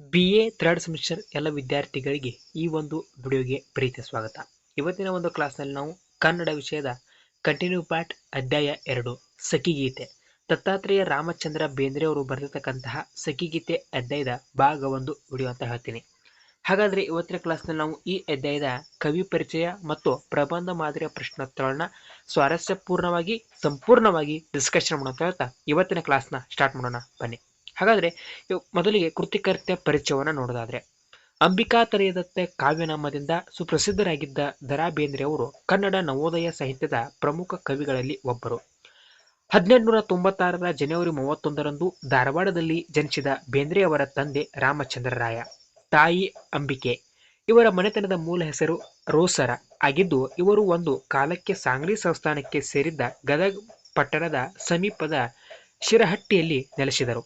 B A third semester ಎಲ್ಲ ವಿದ್ಯಾರ್ಥಿಗಳಿಗೆ ಈ ಒಂದು ವಿಡಿಯೋಗೆ ಪ್ರೀತಿ ಸ್ವಾಗತ. ಇವತ್ತಿನ ಒಂದು ಕ್ಲಾಸ್ನಲ್ಲಿ ನಾವು ಕನ್ನಡ ವಿಷಯದ ಕಂಟಿನ್ಯೂ ಪಾರ್ಟ್ ಅಧ್ಯಾಯ ಎರಡು ಸಖಿಗೀತೆ ದತ್ತಾತ್ರೇಯ ರಾಮಚಂದ್ರ ಬೇಂದ್ರೆ ಅವರು ಬರೆದಿರ್ತಕ್ಕಂತಹ ಸಖಿಗೀತೆ ಅಧ್ಯಾಯದ ಭಾಗ ಒಂದು ವಿಡಿಯೋ ಅಂತ ಹೇಳ್ತೀನಿ. ಹಾಗಾದರೆ ಇವತ್ತಿನ ಕ್ಲಾಸ್ನಲ್ಲಿ ನಾವು ಈ ಅಧ್ಯಾಯದ ಕವಿ ಪರಿಚಯ ಮತ್ತು ಪ್ರಬಂಧ ಮಾದರಿಯ ಪ್ರಶ್ನೋತ್ತರಗಳನ್ನ ಸ್ವಾರಸ್ಯಪೂರ್ಣವಾಗಿ, ಸಂಪೂರ್ಣವಾಗಿ ಡಿಸ್ಕಷನ್ ಮಾಡೋಣ ಅಂತ ಹೇಳ್ತಾ ಇವತ್ತಿನ ಕ್ಲಾಸ್ನ ಸ್ಟಾರ್ಟ್ ಮಾಡೋಣ. ಬನ್ನಿ. ಹಾಗಾದರೆ ಮೊದಲಿಗೆ ಕೃತಿಕರ್ತ್ಯ ಪರಿಚಯವನ್ನು ನೋಡೋದಾದ್ರೆ, ಅಂಬಿಕಾ ತರೆಯದತ್ತೆ ಕಾವ್ಯನಾಮದಿಂದ ಸುಪ್ರಸಿದ್ಧರಾಗಿದ್ದ ದರಾ ಬೇಂದ್ರೆ ಅವರು ಕನ್ನಡ ನವೋದಯ ಸಾಹಿತ್ಯದ ಪ್ರಮುಖ ಕವಿಗಳಲ್ಲಿ ಒಬ್ಬರು. ಹದಿನೆಂಟುನೂರ ತೊಂಬತ್ತಾರರ ಜನವರಿ ಮೂವತ್ತೊಂದರಂದು ಧಾರವಾಡದಲ್ಲಿ ಜನಿಸಿದ ಬೇಂದ್ರೆ ಅವರ ತಂದೆ ರಾಮಚಂದ್ರರಾಯ, ತಾಯಿ ಅಂಬಿಕೆ. ಇವರ ಮನೆತನದ ಮೂಲ ಹೆಸರು ರೋಸರ. ಆಗಿದ್ದು, ಇವರು ಒಂದು ಕಾಲಕ್ಕೆ ಸಾಂಗ್ಲಿ ಸಂಸ್ಥಾನಕ್ಕೆ ಸೇರಿದ್ದ ಗದಗ ಪಟ್ಟಣದ ಸಮೀಪದ ಶಿರಹಟ್ಟಿಯಲ್ಲಿ ನೆಲೆಸಿದರು.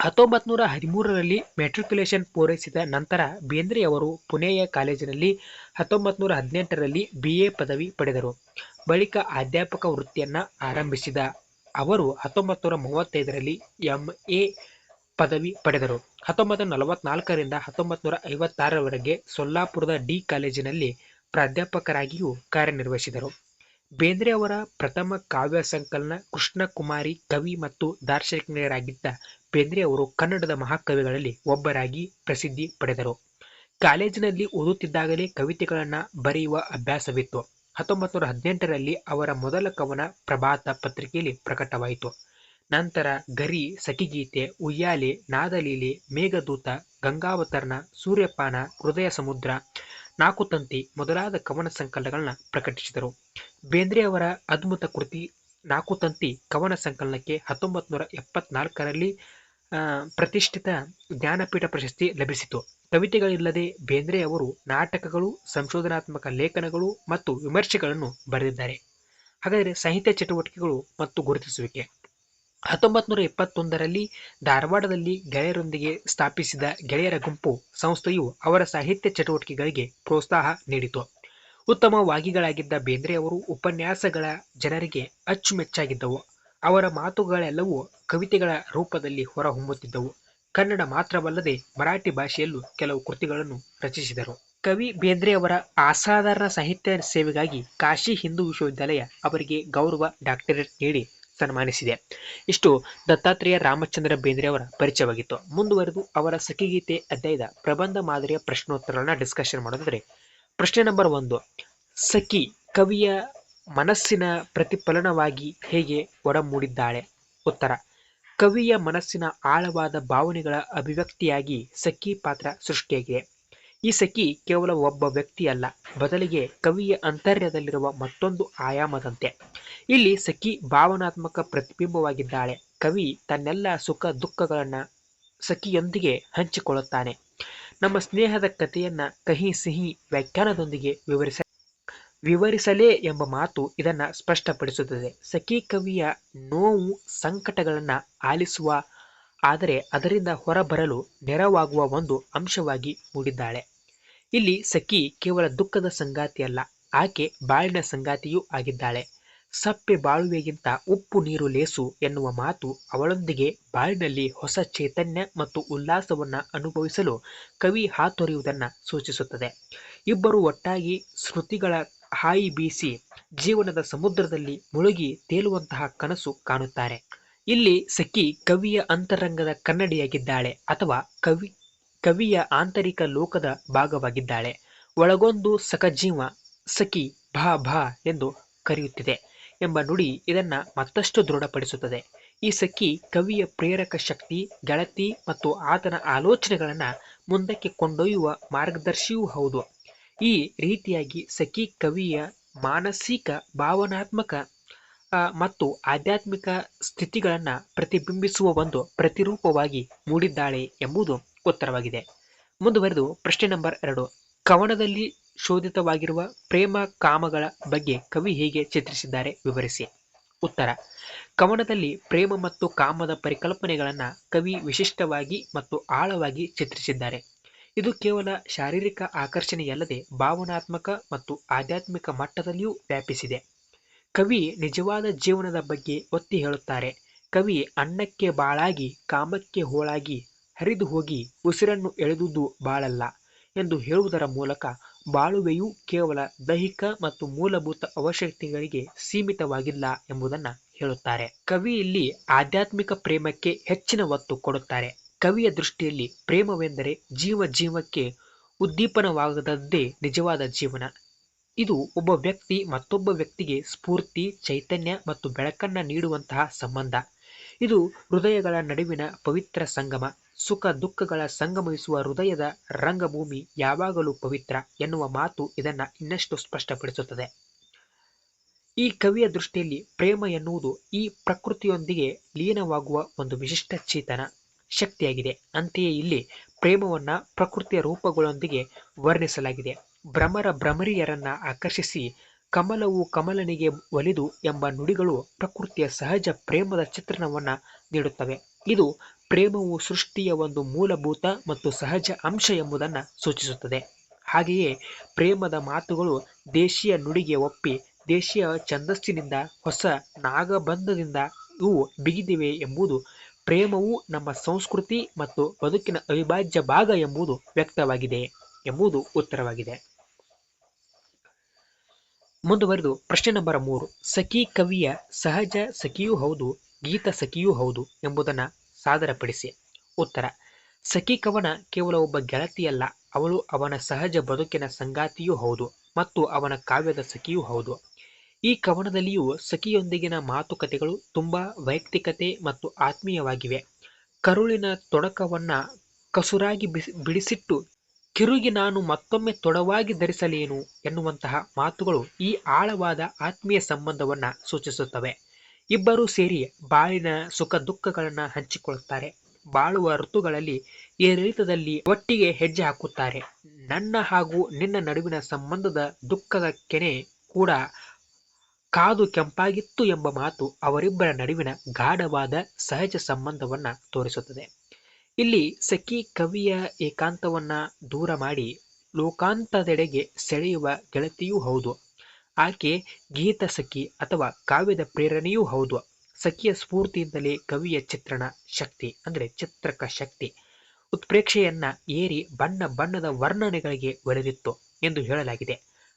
ಹತ್ತೊಂಬತ್ತು ನೂರ ಹದಿಮೂರರಲ್ಲಿ ಮೆಟ್ರಿಕ್ಯುಲೇಷನ್ ಪೂರೈಸಿದ ನಂತರ ಬೇಂದ್ರೆಯವರು ಪುಣೆಯ ಕಾಲೇಜಿನಲ್ಲಿ ಹತ್ತೊಂಬತ್ತು ನೂರ ಹದಿನೆಂಟರಲ್ಲಿ ಬಿ ಎ ಪದವಿ ಪಡೆದರು. ಬಳಿಕ ಅಧ್ಯಾಪಕ ವೃತ್ತಿಯನ್ನು ಆರಂಭಿಸಿದ ಅವರು ಹತ್ತೊಂಬತ್ತು ನೂರ ಮೂವತ್ತೈದರಲ್ಲಿ ಎಂ ಎ ಪದವಿ ಪಡೆದರು. ಹತ್ತೊಂಬತ್ತು ನೂರ ನಲವತ್ನಾಲ್ಕರಿಂದ ಹತ್ತೊಂಬತ್ತು ನೂರ ಐವತ್ತಾರರವರೆಗೆ ಸೊಲ್ಲಾಪುರದ ಡಿ ಕಾಲೇಜಿನಲ್ಲಿ ಪ್ರಾಧ್ಯಾಪಕರಾಗಿಯೂ ಕಾರ್ಯನಿರ್ವಹಿಸಿದರು. ಬೇಂದ್ರೆ ಅವರ ಪ್ರಥಮ ಕಾವ್ಯ ಸಂಕಲನ ಕೃಷ್ಣಕುಮಾರಿ ಕವಿ ಮತ್ತು ದಾರ್ಶನಿಕರಾಗಿದ್ದ ಬೇಂದ್ರೆ ಅವರು ಕನ್ನಡದ ಮಹಾಕವಿಗಳಲ್ಲಿ ಒಬ್ಬರಾಗಿ ಪ್ರಸಿದ್ಧಿ ಪಡೆದರು. ಕಾಲೇಜಿನಲ್ಲಿ ಓದುತ್ತಿದ್ದಾಗಲೇ ಕವಿತೆಗಳನ್ನು ಬರೆಯುವ ಅಭ್ಯಾಸವಿತ್ತು. ಹತ್ತೊಂಬತ್ತು ನೂರ ಹದಿನೆಂಟರಲ್ಲಿ ಅವರ ಮೊದಲ ಕವನ ಪ್ರಭಾತ ಪತ್ರಿಕೆಯಲ್ಲಿ ಪ್ರಕಟವಾಯಿತು. ನಂತರ ಗರಿ, ಸಖಿಗೀತೆ, ಉಯ್ಯಾಲೆ, ನಾದಲೀಲೆ, ಮೇಘದೂತ, ಗಂಗಾವತರಣ, ಸೂರ್ಯಪಾನ, ಹೃದಯ ಸಮುದ್ರ ನಾಕುತಂತಿ ಮೊದಲಾದ ಕವನ ಸಂಕಲನಗಳನ್ನ ಪ್ರಕಟಿಸಿದರು. ಬೇಂದ್ರೆ ಅವರ ಅದ್ಭುತ ಕೃತಿ ನಾಕುತಂತಿ ಕವನ ಸಂಕಲನಕ್ಕೆ ಹತ್ತೊಂಬತ್ತು ನೂರ ಎಪ್ಪತ್ನಾಲ್ಕರಲ್ಲಿ ಪ್ರತಿಷ್ಠಿತ ಜ್ಞಾನಪೀಠ ಪ್ರಶಸ್ತಿ ಲಭಿಸಿತು. ಕವಿತೆಗಳಿಲ್ಲದೆ ಬೇಂದ್ರೆ ಅವರು ನಾಟಕಗಳು, ಸಂಶೋಧನಾತ್ಮಕ ಲೇಖನಗಳು ಮತ್ತು ವಿಮರ್ಶೆಗಳನ್ನು ಬರೆದಿದ್ದಾರೆ. ಹಾಗಾದರೆ ಸಾಹಿತ್ಯ ಚಟುವಟಿಕೆಗಳು ಮತ್ತು ಗುರುತಿಸುವಿಕೆ. ಹತ್ತೊಂಬತ್ತು ನೂರ ಇಪ್ಪತ್ತೊಂದರಲ್ಲಿ ಧಾರವಾಡದಲ್ಲಿ ಗೆಳೆಯರೊಂದಿಗೆ ಸ್ಥಾಪಿಸಿದ ಗೆಳೆಯರ ಗುಂಪು ಸಂಸ್ಥೆಯು ಅವರ ಸಾಹಿತ್ಯ ಚಟುವಟಿಕೆಗಳಿಗೆ ಪ್ರೋತ್ಸಾಹ ನೀಡಿತು. ಉತ್ತಮ ವಾಗಿಗಳಾಗಿದ್ದ ಬೇಂದ್ರೆ ಅವರು ಉಪನ್ಯಾಸಗಳ ಜನರಿಗೆ ಅಚ್ಚುಮೆಚ್ಚಾಗಿದ್ದವು. ಅವರ ಮಾತುಗಳೆಲ್ಲವೂ ಕವಿತೆಗಳ ರೂಪದಲ್ಲಿ ಹೊರಹೊಮ್ಮುತ್ತಿದ್ದವು. ಕನ್ನಡ ಮಾತ್ರವಲ್ಲದೆ ಮರಾಠಿ ಭಾಷೆಯಲ್ಲೂ ಕೆಲವು ಕೃತಿಗಳನ್ನು ರಚಿಸಿದರು. ಕವಿ ಬೇಂದ್ರೆ ಅವರ ಅಸಾಧಾರಣ ಸಾಹಿತ್ಯ ಸೇವೆಗಾಗಿ ಕಾಶಿ ಹಿಂದೂ ವಿಶ್ವವಿದ್ಯಾಲಯ ಅವರಿಗೆ ಗೌರವ ಡಾಕ್ಟರೇಟ್ ನೀಡಿ ಸನ್ಮಾನಿಸಿದೆ. ಇಷ್ಟು ದತ್ತಾತ್ರೇಯ ರಾಮಚಂದ್ರ ಬೇಂದ್ರೆ ಅವರ ಪರಿಚಯವಾಗಿತ್ತು. ಮುಂದುವರೆದು ಅವರ ಸಖಿಗೀತೆ ಅಧ್ಯಾಯದ ಪ್ರಬಂಧ ಮಾದರಿಯ ಪ್ರಶ್ನೋತ್ತರಗಳನ್ನ ಡಿಸ್ಕಷನ್ ಮಾಡೋದಾದ್ರೆ, ಪ್ರಶ್ನೆ ನಂಬರ್ ಒಂದು, ಸಖಿ ಕವಿಯ ಮನಸ್ಸಿನ ಪ್ರತಿಫಲನವಾಗಿ ಹೇಗೆ ಒಡಮೂಡಿದ್ದಾಳೆ? ಉತ್ತರ, ಕವಿಯ ಮನಸ್ಸಿನ ಆಳವಾದ ಭಾವನೆಗಳ ಅಭಿವ್ಯಕ್ತಿಯಾಗಿ ಸಖಿ ಪಾತ್ರ ಸೃಷ್ಟಿಯಾಗಿದೆ. ಈ ಸಖಿ ಕೇವಲ ಒಬ್ಬ ವ್ಯಕ್ತಿಯಲ್ಲ, ಬದಲಿಗೆ ಕವಿಯ ಅಂತರ್ಯದಲ್ಲಿರುವ ಮತ್ತೊಂದು ಆಯಾಮದಂತೆ. ಇಲ್ಲಿ ಸಖಿ ಭಾವನಾತ್ಮಕ ಪ್ರತಿಬಿಂಬವಾಗಿದ್ದಾಳೆ. ಕವಿ ತನ್ನೆಲ್ಲ ಸುಖ ದುಃಖಗಳನ್ನು ಸಖಿಯೊಂದಿಗೆ ಹಂಚಿಕೊಳ್ಳುತ್ತಾನೆ. ನಮ್ಮ ಸ್ನೇಹದ ಕಥೆಯನ್ನ ಕಹಿ ಸಿಹಿ ವ್ಯಾಖ್ಯಾನದೊಂದಿಗೆ ವಿವರಿಸ ವಿವರಿಸಲೇ ಎಂಬ ಮಾತು ಇದನ್ನು ಸ್ಪಷ್ಟಪಡಿಸುತ್ತದೆ. ಸಖಿ ಕವಿಯ ನೋವು ಸಂಕಟಗಳನ್ನು ಆಲಿಸುವ, ಆದರೆ ಅದರಿಂದ ಹೊರಬರಲು ನೆರವಾಗುವ ಒಂದು ಅಂಶವಾಗಿ ಮೂಡಿದ್ದಾಳೆ. ಇಲ್ಲಿ ಸಖಿ ಕೇವಲ ದುಃಖದ ಸಂಗಾತಿಯಲ್ಲ ಆಕೆ ಬಾಳಿನ ಸಂಗಾತಿಯೂ ಆಗಿದ್ದಾಳೆ. ಸಪ್ಪೆ ಬಾಳುವೆಗಿಂತ ಉಪ್ಪು ನೀರು ಲೇಸು ಎನ್ನುವ ಮಾತು ಅವಳೊಂದಿಗೆ ಬಾಳಿನಲ್ಲಿ ಹೊಸ ಚೈತನ್ಯ ಮತ್ತು ಉಲ್ಲಾಸವನ್ನು ಅನುಭವಿಸಲು ಕವಿ ಹಾತೊರೆಯುವುದನ್ನು ಸೂಚಿಸುತ್ತದೆ. ಇಬ್ಬರು ಒಟ್ಟಾಗಿ ಸ್ಮೃತಿಗಳ ಹಾಯಿ ಬೀಸಿ ಜೀವನದ ಸಮುದ್ರದಲ್ಲಿ ಮುಳುಗಿ ತೇಲುವಂತಹ ಕನಸು ಕಾಣುತ್ತಾರೆ. ಇಲ್ಲಿ ಸಖಿ ಕವಿಯ ಅಂತರಂಗದ ಕನ್ನಡಿಯಾಗಿದ್ದಾಳೆ ಅಥವಾ ಕವಿ, ಕವಿಯ ಆಂತರಿಕ ಲೋಕದ ಭಾಗವಾಗಿದ್ದಾಳೆ. ಒಳಗೊಂದು ಸಖಜೀವ ಸಖಿ ಭಾ ಭಾ ಎಂದು ಕರೆಯುತ್ತಿದೆ ಎಂಬ ನುಡಿ ಇದನ್ನ ಮತ್ತಷ್ಟು ದೃಢಪಡಿಸುತ್ತದೆ. ಈ ಸಖಿ ಕವಿಯ ಪ್ರೇರಕ ಶಕ್ತಿ, ಗೆಳತಿ ಮತ್ತು ಆತನ ಆಲೋಚನೆಗಳನ್ನ ಮುಂದಕ್ಕೆ ಕೊಂಡೊಯ್ಯುವ ಮಾರ್ಗದರ್ಶಿಯೂ ಹೌದು. ಈ ರೀತಿಯಾಗಿ ಸಖಿ ಕವಿಯ ಮಾನಸಿಕ, ಭಾವನಾತ್ಮಕ ಮತ್ತು ಆಧ್ಯಾತ್ಮಿಕ ಸ್ಥಿತಿಗಳನ್ನು ಪ್ರತಿಬಿಂಬಿಸುವ ಒಂದು ಪ್ರತಿರೂಪವಾಗಿ ಮೂಡಿದ್ದಾಳೆ ಎಂಬುದು ಉತ್ತರವಾಗಿದೆ. ಮುಂದುವರೆದು ಪ್ರಶ್ನೆ ನಂಬರ್ ಎರಡು. ಕವನದಲ್ಲಿ ಶೋಧಿತವಾಗಿರುವ ಪ್ರೇಮ ಕಾಮಗಳ ಬಗ್ಗೆ ಕವಿ ಹೇಗೆ ಚಿತ್ರಿಸಿದ್ದಾರೆ ವಿವರಿಸಿ. ಉತ್ತರ. ಕವನದಲ್ಲಿ ಪ್ರೇಮ ಮತ್ತು ಕಾಮದ ಪರಿಕಲ್ಪನೆಗಳನ್ನು ಕವಿ ವಿಶಿಷ್ಟವಾಗಿ ಮತ್ತು ಆಳವಾಗಿ ಚಿತ್ರಿಸಿದ್ದಾರೆ. ಇದು ಕೇವಲ ಶಾರೀರಿಕ ಆಕರ್ಷಣೆಯಲ್ಲದೆ ಭಾವನಾತ್ಮಕ ಮತ್ತು ಆಧ್ಯಾತ್ಮಿಕ ಮಟ್ಟದಲ್ಲಿಯೂ ವ್ಯಾಪಿಸಿದೆ. ಕವಿ ನಿಜವಾದ ಜೀವನದ ಬಗ್ಗೆ ಒತ್ತಿ ಹೇಳುತ್ತಾರೆ. ಕವಿ ಅನ್ನಕ್ಕೆ ಬಾಳಾಗಿ, ಕಾಮಕ್ಕೆ ಹೋಳಾಗಿ, ಹರಿದು ಹೋಗಿ ಉಸಿರನ್ನು ಎಳೆದುದು ಬಾಳಲ್ಲ ಎಂದು ಹೇಳುವುದರ ಮೂಲಕ ಬಾಳುವೆಯು ಕೇವಲ ದೈಹಿಕ ಮತ್ತು ಮೂಲಭೂತ ಅವಶ್ಯಕತೆಗಳಿಗೆ ಸೀಮಿತವಾಗಿಲ್ಲ ಎಂಬುದನ್ನು ಹೇಳುತ್ತಾರೆ. ಕವಿ ಇಲ್ಲಿ ಆಧ್ಯಾತ್ಮಿಕ ಪ್ರೇಮಕ್ಕೆ ಹೆಚ್ಚಿನ ಒತ್ತು ಕೊಡುತ್ತಾರೆ. ಕವಿಯ ದೃಷ್ಟಿಯಲ್ಲಿ ಪ್ರೇಮವೆಂದರೆ ಜೀವ ಜೀವಕ್ಕೆ ಉದ್ದೀಪನವಾಗದದ್ದೇ ನಿಜವಾದ ಜೀವನ. ಇದು ಒಬ್ಬ ವ್ಯಕ್ತಿ ಮತ್ತೊಬ್ಬ ವ್ಯಕ್ತಿಗೆ ಸ್ಫೂರ್ತಿ, ಚೈತನ್ಯ ಮತ್ತು ಬೆಳಕನ್ನ ನೀಡುವಂತಹ ಸಂಬಂಧ. ಇದು ಹೃದಯಗಳ ನಡುವಿನ ಪವಿತ್ರ ಸಂಗಮ. ಸುಖ ದುಃಖಗಳ ಸಂಗಮಿಸುವ ಹೃದಯದ ರಂಗಭೂಮಿ ಯಾವಾಗಲೂ ಪವಿತ್ರ ಎನ್ನುವ ಮಾತು ಇದನ್ನು ಇನ್ನಷ್ಟು ಸ್ಪಷ್ಟಪಡಿಸುತ್ತದೆ. ಈ ಕವಿಯ ದೃಷ್ಟಿಯಲ್ಲಿ ಪ್ರೇಮ ಎನ್ನುವುದು ಈ ಪ್ರಕೃತಿಯೊಂದಿಗೆ ಲೀನವಾಗುವ ಒಂದು ವಿಶಿಷ್ಟ ಚೇತನ. ಶಕ್ತಿಯಾಗಿದೆ. ಅಂತೆಯೇ ಇಲ್ಲಿ ಪ್ರೇಮವನ್ನು ಪ್ರಕೃತಿಯ ರೂಪಗಳೊಂದಿಗೆ ವರ್ಣಿಸಲಾಗಿದೆ. ಭ್ರಮರ ಭ್ರಮರಿಯರನ್ನ ಆಕರ್ಷಿಸಿ ಕಮಲವು ಕಮಲನಿಗೆ ಒಲಿದು ಎಂಬ ನುಡಿಗಳು ಪ್ರಕೃತಿಯ ಸಹಜ ಪ್ರೇಮದ ಚಿತ್ರಣವನ್ನು ನೀಡುತ್ತವೆ. ಇದು ಪ್ರೇಮವು ಸೃಷ್ಟಿಯ ಒಂದು ಮೂಲಭೂತ ಮತ್ತು ಸಹಜ ಅಂಶ ಎಂಬುದನ್ನು ಸೂಚಿಸುತ್ತದೆ. ಹಾಗೆಯೇ ಪ್ರೇಮದ ಮಾತುಗಳು ದೇಶೀಯ ನುಡಿಗೆ ಒಪ್ಪಿ ದೇಶೀಯ ಛಂದಸ್ಸಿನಿಂದ ಹೊಸ ನಾಗಬಂಧದಿಂದ ಇವು ಬಿಗಿದಿವೆ ಎಂಬುದು ಪ್ರೇಮವು ನಮ್ಮ ಸಂಸ್ಕೃತಿ ಮತ್ತು ಬದುಕಿನ ಅವಿಭಾಜ್ಯ ಭಾಗ ಎಂಬುದು ವ್ಯಕ್ತವಾಗಿದೆ ಎಂಬುದು ಉತ್ತರವಾಗಿದೆ. ಮುಂದುವರೆದು ಪ್ರಶ್ನೆ ನಂಬರ್ ಮೂರು. ಸಖಿ ಕವಿಯ ಸಹಜ ಸಖಿಯೂ ಹೌದು, ಗೀತ ಸಖಿಯೂ ಹೌದು ಎಂಬುದನ್ನು ಸಾದರಪಡಿಸಿ. ಉತ್ತರ. ಸಖಿ ಕವನ ಕೇವಲ ಒಬ್ಬ ಗೆಳತಿಯಲ್ಲ, ಅವಳು ಅವನ ಸಹಜ ಬದುಕಿನ ಸಂಗಾತಿಯೂ ಹೌದು ಮತ್ತು ಅವನ ಕಾವ್ಯದ ಸಖಿಯೂ ಹೌದು. ಈ ಕವನದಲ್ಲಿಯೂ ಸಖಿಯೊಂದಿಗಿನ ಮಾತುಕತೆಗಳು ತುಂಬಾ ವೈಯಕ್ತಿಕತೆ ಮತ್ತು ಆತ್ಮೀಯವಾಗಿವೆ. ಕರುಳಿನ ತೊಡಕವನ್ನ ಕಸುರಾಗಿ ಬಿಸಿ, ಬಿಡಿಸಿಟ್ಟು, ಕಿರುಗಿ ನಾನು ಮತ್ತೊಮ್ಮೆ ತೊಡವಾಗಿ ಧರಿಸಲೇನು ಎನ್ನುವಂತಹ ಮಾತುಗಳು ಈ ಆಳವಾದ ಆತ್ಮೀಯ ಸಂಬಂಧವನ್ನ ಸೂಚಿಸುತ್ತವೆ. ಇಬ್ಬರೂ ಸೇರಿ ಬಾಳಿನ ಸುಖ ದುಃಖಗಳನ್ನು ಹಂಚಿಕೊಳ್ಳುತ್ತಾರೆ. ಬಾಳುವ ಋತುಗಳಲ್ಲಿ ಏರಿಳಿತದಲ್ಲಿ ಒಟ್ಟಿಗೆ ಹೆಜ್ಜೆ ಹಾಕುತ್ತಾರೆ. ನನ್ನ ಹಾಗೂ ನಿನ್ನ ನಡುವಿನ ಸಂಬಂಧದ ದುಃಖದ ಕೆನೆ ಕೂಡ ಕಾದು ಕೆಂಪಾಗಿತ್ತು ಎಂಬ ಮಾತು ಅವರಿಬ್ಬರ ನಡುವಿನ ಗಾಢವಾದ ಸಹಜ ಸಂಬಂಧವನ್ನ ತೋರಿಸುತ್ತದೆ. ಇಲ್ಲಿ ಸಖಿ ಕವಿಯ ಏಕಾಂತವನ್ನ ದೂರ ಮಾಡಿ ಲೋಕಾಂತದೆಡೆಗೆ ಸೆಳೆಯುವ ಗೆಳತಿಯೂ ಹೌದು. ಆಕೆ ಗೀತ ಸಖಿ ಅಥವಾ ಕಾವ್ಯದ ಪ್ರೇರಣೆಯೂ ಹೌದು. ಸಖಿಯ ಸ್ಫೂರ್ತಿಯಿಂದಲೇ ಕವಿಯ ಚಿತ್ರಣ ಶಕ್ತಿ ಅಂದರೆ ಚಿತ್ರಕ ಶಕ್ತಿ ಉತ್ಪ್ರೇಕ್ಷೆಯನ್ನ ಏರಿ ಬಣ್ಣ ಬಣ್ಣದ ವರ್ಣನೆಗಳಿಗೆ ಒಲೆದಿತ್ತು ಎಂದು ಹೇಳಲಾಗಿದೆ.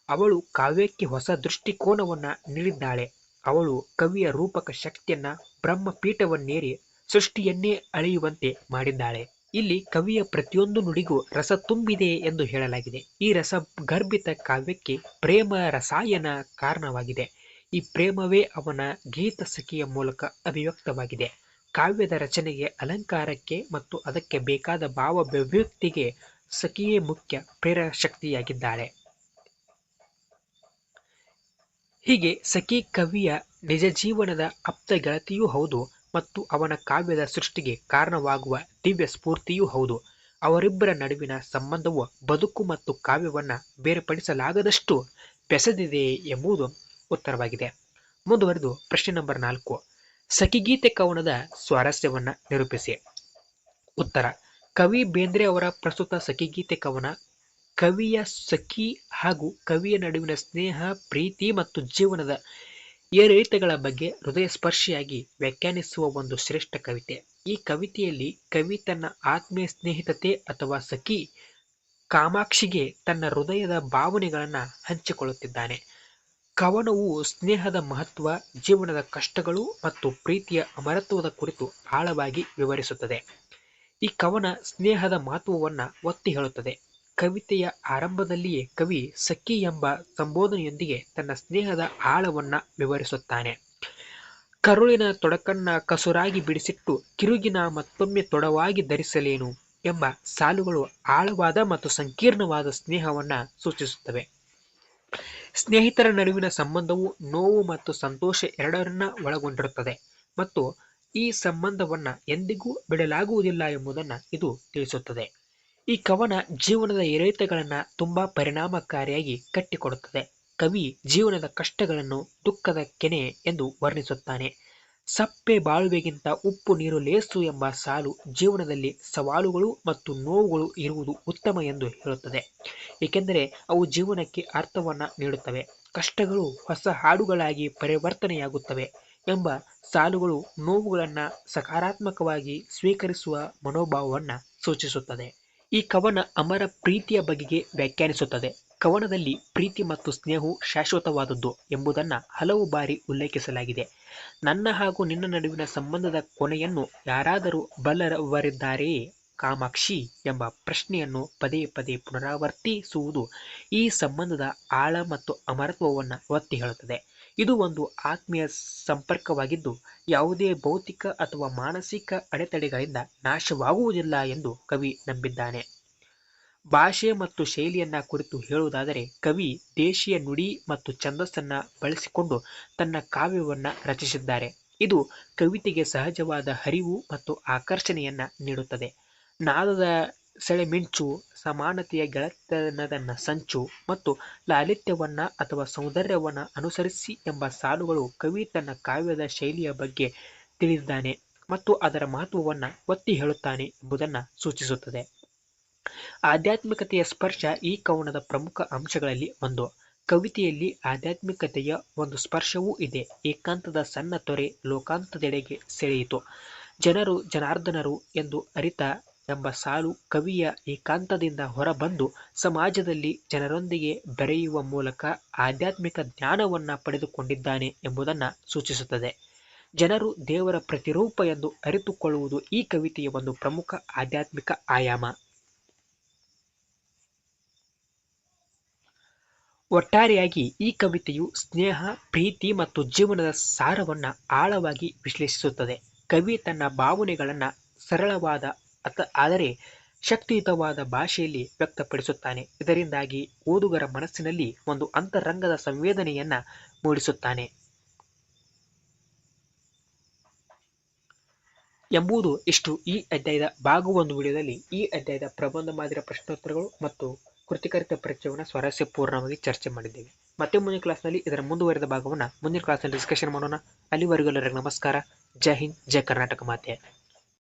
ಅವಳು ಕಾವ್ಯಕ್ಕೆ ಹೊಸ ದೃಷ್ಟಿಕೋನವನ್ನ ನೀಡಿದ್ದಾಳೆ. ಅವಳು ಕವಿಯ ರೂಪಕ ಶಕ್ತಿಯನ್ನ ಬ್ರಹ್ಮಪೀಠವನ್ನೇರಿ ಸೃಷ್ಟಿಯನ್ನೇ ಅಳೆಯುವಂತೆ ಮಾಡಿದ್ದಾಳೆ. ಇಲ್ಲಿ ಕವಿಯ ಪ್ರತಿಯೊಂದು ನುಡಿಗೂ ರಸ ತುಂಬಿದೆ ಎಂದು ಹೇಳಲಾಗಿದೆ. ಈ ರಸ ಗರ್ಭಿತ ಕಾವ್ಯಕ್ಕೆ ಪ್ರೇಮ ರಸಾಯನ ಕಾರಣವಾಗಿದೆ. ಈ ಪ್ರೇಮವೇ ಅವನ ಗೀತ ಸಖಿಯ ಮೂಲಕ ಅಭಿವ್ಯಕ್ತವಾಗಿದೆ. ಕಾವ್ಯದ ರಚನೆಗೆ ಅಲಂಕಾರಕ್ಕೆ ಮತ್ತು ಅದಕ್ಕೆ ಬೇಕಾದ ಭಾವ ಅಭಿವ್ಯಕ್ತಿಗೆ ಸಖಿಯೇ ಮುಖ್ಯ ಪ್ರೇರಕ ಶಕ್ತಿಯಾಗಿದ್ದಾಳೆ ಹೀಗೆ ಸಖಿ ಕವಿಯ ನಿಜ ಜೀವನದ ಅಪ್ತ ಗೆಳತಿಯೂ ಹೌದು ಮತ್ತು ಅವನ ಕಾವ್ಯದ ಸೃಷ್ಟಿಗೆ ಕಾರಣವಾಗುವ ದಿವ್ಯ ಸ್ಫೂರ್ತಿಯೂ ಹೌದು. ಅವರಿಬ್ಬರ ನಡುವಿನ ಸಂಬಂಧವು ಬದುಕು ಮತ್ತು ಕಾವ್ಯವನ್ನು ಬೇರ್ಪಡಿಸಲಾಗದಷ್ಟು ಬೆಸೆದಿದೆ ಎಂಬುದು ಉತ್ತರವಾಗಿದೆ. ಮುಂದುವರೆದು ಪ್ರಶ್ನೆ ನಂಬರ್ ನಾಲ್ಕು. ಸಖಿಗೀತೆ ಕವನದ ಸ್ವಾರಸ್ಯವನ್ನು ನಿರೂಪಿಸಿ. ಉತ್ತರ. ಕವಿ ಬೇಂದ್ರೆ ಅವರ ಪ್ರಸ್ತುತ ಸಖಿಗೀತೆ ಕವನ ಕವಿಯ ಸಖಿ ಹಾಗೂ ಕವಿಯ ನಡುವಿನ ಸ್ನೇಹ, ಪ್ರೀತಿ ಮತ್ತು ಜೀವನದ ಏರಿಳಿತಗಳ ಬಗ್ಗೆ ಹೃದಯ ಸ್ಪರ್ಶಿಯಾಗಿ ವ್ಯಾಖ್ಯಾನಿಸುವ ಒಂದು ಶ್ರೇಷ್ಠ ಕವಿತೆ. ಈ ಕವಿತೆಯಲ್ಲಿ ಕವಿ ತನ್ನ ಆತ್ಮೀಯ ಸ್ನೇಹಿತತೆ ಅಥವಾ ಸಖಿ ಕಾಮಾಕ್ಷಿಗೆ ತನ್ನ ಹೃದಯದ ಭಾವನೆಗಳನ್ನು ಹಂಚಿಕೊಳ್ಳುತ್ತಿದ್ದಾನೆ. ಕವನವು ಸ್ನೇಹದ ಮಹತ್ವ, ಜೀವನದ ಕಷ್ಟಗಳು ಮತ್ತು ಪ್ರೀತಿಯ ಅಮರತ್ವದ ಕುರಿತು ಆಳವಾಗಿ ವಿವರಿಸುತ್ತದೆ. ಈ ಕವನ ಸ್ನೇಹದ ಮಹತ್ವವನ್ನು ಒತ್ತಿ ಹೇಳುತ್ತದೆ. ಕವಿತೆಯ ಆರಂಭದಲ್ಲಿಯೇ ಕವಿ ಸಖಿ ಎಂಬ ಸಂಬೋಧನೆಯೊಂದಿಗೆ ತನ್ನ ಸ್ನೇಹದ ಆಳವನ್ನ ವಿವರಿಸುತ್ತಾನೆ. ಕರುಳಿನ ತೊಡಕನ್ನ ಕಸುರಾಗಿ ಬಿಡಿಸಿಟ್ಟು ಕಿರುಗಿನ ಮತ್ತೊಮ್ಮೆ ತೊಡವಾಗಿ ಧರಿಸಲೇನು ಎಂಬ ಸಾಲುಗಳು ಆಳವಾದ ಮತ್ತು ಸಂಕೀರ್ಣವಾದ ಸ್ನೇಹವನ್ನ ಸೂಚಿಸುತ್ತವೆ. ಸ್ನೇಹಿತರ ನಡುವಿನ ಸಂಬಂಧವು ನೋವು ಮತ್ತು ಸಂತೋಷ ಎರಡರನ್ನ ಒಳಗೊಂಡಿರುತ್ತದೆ ಮತ್ತು ಈ ಸಂಬಂಧವನ್ನ ಎಂದಿಗೂ ಬಿಡಲಾಗುವುದಿಲ್ಲ ಎಂಬುದನ್ನು ಇದು ತಿಳಿಸುತ್ತದೆ. ಈ ಕವನ ಜೀವನದ ಏರಿಳಿತಗಳನ್ನು ತುಂಬಾ ಪರಿಣಾಮಕಾರಿಯಾಗಿ ಕಟ್ಟಿಕೊಡುತ್ತದೆ. ಕವಿ ಜೀವನದ ಕಷ್ಟಗಳನ್ನು ದುಃಖದ ಕೆನೆ ಎಂದು ವರ್ಣಿಸುತ್ತಾನೆ. ಸಪ್ಪೆ ಬಾಳುವೆಗಿಂತ ಉಪ್ಪು ನೀರು ಲೇಸು ಎಂಬ ಸಾಲು ಜೀವನದಲ್ಲಿ ಸವಾಲುಗಳು ಮತ್ತು ನೋವುಗಳು ಇರುವುದು ಉತ್ತಮ ಎಂದು ಹೇಳುತ್ತದೆ. ಏಕೆಂದರೆ ಅವು ಜೀವನಕ್ಕೆ ಅರ್ಥವನ್ನ ನೀಡುತ್ತವೆ. ಕಷ್ಟಗಳು ಹೊಸ ಹಾಡುಗಳಾಗಿ ಪರಿವರ್ತನೆಯಾಗುತ್ತವೆ ಎಂಬ ಸಾಲುಗಳು ನೋವುಗಳನ್ನು ಸಕಾರಾತ್ಮಕವಾಗಿ ಸ್ವೀಕರಿಸುವ ಮನೋಭಾವವನ್ನು ಸೂಚಿಸುತ್ತದೆ. ಈ ಕವನ ಅಮರ ಪ್ರೀತಿಯ ಬಗೆಗೆ ವ್ಯಾಖ್ಯಾನಿಸುತ್ತದೆ. ಕವನದಲ್ಲಿ ಪ್ರೀತಿ ಮತ್ತು ಸ್ನೇಹವು ಶಾಶ್ವತವಾದದ್ದು ಎಂಬುದನ್ನು ಹಲವು ಬಾರಿ ಉಲ್ಲೇಖಿಸಲಾಗಿದೆ. ನನ್ನ ಹಾಗೂ ನಿನ್ನ ನಡುವಿನ ಸಂಬಂಧದ ಕೊನೆಯನ್ನು ಯಾರಾದರೂ ಬಲ್ಲವರಿದ್ದಾರೆಯೇ ಕಾಮಾಕ್ಷಿ ಎಂಬ ಪ್ರಶ್ನೆಯನ್ನು ಪದೇ ಪದೇ ಪುನರಾವರ್ತಿಸುವುದು ಈ ಸಂಬಂಧದ ಆಳ ಮತ್ತು ಅಮರತ್ವವನ್ನು ಒತ್ತಿ ಹೇಳುತ್ತದೆ. ಇದು ಒಂದು ಆತ್ಮೀಯ ಸಂಪರ್ಕವಾಗಿದ್ದು, ಯಾವುದೇ ಭೌತಿಕ ಅಥವಾ ಮಾನಸಿಕ ಅಡೆತಡೆಗಳಿಂದ ನಾಶವಾಗುವುದಿಲ್ಲ ಎಂದು ಕವಿ ನಂಬಿದ್ದಾನೆ. ಭಾಷೆ ಮತ್ತು ಶೈಲಿಯನ್ನ ಕುರಿತು ಹೇಳುವುದಾದರೆ, ಕವಿ ದೇಶೀಯ ನುಡಿ ಮತ್ತು ಛಂದಸ್ಸನ್ನ ಬಳಸಿಕೊಂಡು ತನ್ನ ಕಾವ್ಯವನ್ನ ರಚಿಸಿದ್ದಾರೆ. ಇದು ಕವಿತೆಗೆ ಸಹಜವಾದ ಹರಿವು ಮತ್ತು ಆಕರ್ಷಣೆಯನ್ನ ನೀಡುತ್ತದೆ. ನಾದದ ಸೆಳೆಮಿಂಚು, ಸಮಾನತೆಯ ಗೆಳೆತನದ ಸಂಚು ಮತ್ತು ಲಾಲಿತ್ಯವನ್ನ ಅಥವಾ ಸೌಂದರ್ಯವನ್ನ ಅನುಸರಿಸಿ ಎಂಬ ಸಾಲುಗಳು ಕವಿ ತನ್ನ ಕಾವ್ಯದ ಶೈಲಿಯ ಬಗ್ಗೆ ತಿಳಿದಿದ್ದಾನೆ ಮತ್ತು ಅದರ ಮಹತ್ವವನ್ನು ಒತ್ತಿ ಹೇಳುತ್ತಾನೆ ಎಂಬುದನ್ನು ಸೂಚಿಸುತ್ತದೆ. ಆಧ್ಯಾತ್ಮಿಕತೆಯ ಸ್ಪರ್ಶ ಈ ಕವನದ ಪ್ರಮುಖ ಅಂಶಗಳಲ್ಲಿ ಒಂದು. ಕವಿತೆಯಲ್ಲಿ ಆಧ್ಯಾತ್ಮಿಕತೆಯ ಒಂದು ಸ್ಪರ್ಶವೂ ಇದೆ. ಏಕಾಂತದ ಸಣ್ಣ ತೊರೆ ಲೋಕಾಂತದೆಡೆಗೆ ಸೆಳೆಯಿತು. ಜನರು ಜನಾರ್ದನರು ಎಂದು ಅರಿತ ಎಂಬ ಸಾಲು ಕವಿಯ ಏಕಾಂತದಿಂದ ಹೊರಬಂದು ಸಮಾಜದಲ್ಲಿ ಜನರೊಂದಿಗೆ ಬೆರೆಯುವ ಮೂಲಕ ಆಧ್ಯಾತ್ಮಿಕ ಜ್ಞಾನವನ್ನು ಪಡೆದುಕೊಂಡಿದ್ದಾನೆ ಎಂಬುದನ್ನು ಸೂಚಿಸುತ್ತದೆ. ಜನರು ದೇವರ ಪ್ರತಿರೂಪ ಎಂದು ಅರಿತುಕೊಳ್ಳುವುದು ಈ ಕವಿತೆಯ ಒಂದು ಪ್ರಮುಖ ಆಧ್ಯಾತ್ಮಿಕ ಆಯಾಮ. ಒಟ್ಟಾರೆಯಾಗಿ ಈ ಕವಿತೆಯು ಸ್ನೇಹ, ಪ್ರೀತಿ ಮತ್ತು ಜೀವನದ ಸಾರವನ್ನು ಆಳವಾಗಿ ವಿಶ್ಲೇಷಿಸುತ್ತದೆ. ಕವಿ ತನ್ನ ಭಾವನೆಗಳನ್ನು ಸರಳವಾದ ಅತ, ಆದರೆ ಶಕ್ತಿಯುತವಾದ ಭಾಷೆಯಲ್ಲಿ ವ್ಯಕ್ತಪಡಿಸುತ್ತಾನೆ. ಇದರಿಂದಾಗಿ ಓದುಗರ ಮನಸ್ಸಿನಲ್ಲಿ ಒಂದು ಅಂತರಂಗದ ಸಂವೇದನೆಯನ್ನು ಮೂಡಿಸುತ್ತಾನೆ. ಎಂಬುದು ಇಷ್ಟು ಈ ಅಧ್ಯಾಯದ ಭಾಗ ಒಂದು ವಿಡಿಯೋದಲ್ಲಿ ಈ ಅಧ್ಯಾಯದ ಪ್ರಬಂಧ ಮಾದರಿಯ ಪ್ರಶ್ನೋತ್ತರಗಳು ಮತ್ತು ಕೃತಿಕರಿತ ಪರಿಚಯವನ್ನು ಸ್ವಾರಸ್ಯಪೂರ್ಣವಾಗಿ ಚರ್ಚೆ ಮಾಡಿದ್ದೇವೆ. ಮತ್ತೆ ಮುಂದಿನ ಕ್ಲಾಸ್ನಲ್ಲಿ ಇದರ ಮುಂದುವರೆದ ಭಾಗವನ್ನು ಮುಂದಿನ ಕ್ಲಾಸ್ನಲ್ಲಿ ಡಿಸ್ಕಷನ್ ಮಾಡೋಣ. ಅಲ್ಲಿವರೆಗೂ ಎಲ್ಲರಿಗೂ ನಮಸ್ಕಾರ. ಜೈ ಹಿಂದ್, ಜೈ ಕರ್ನಾಟಕ ಮಾತೆ.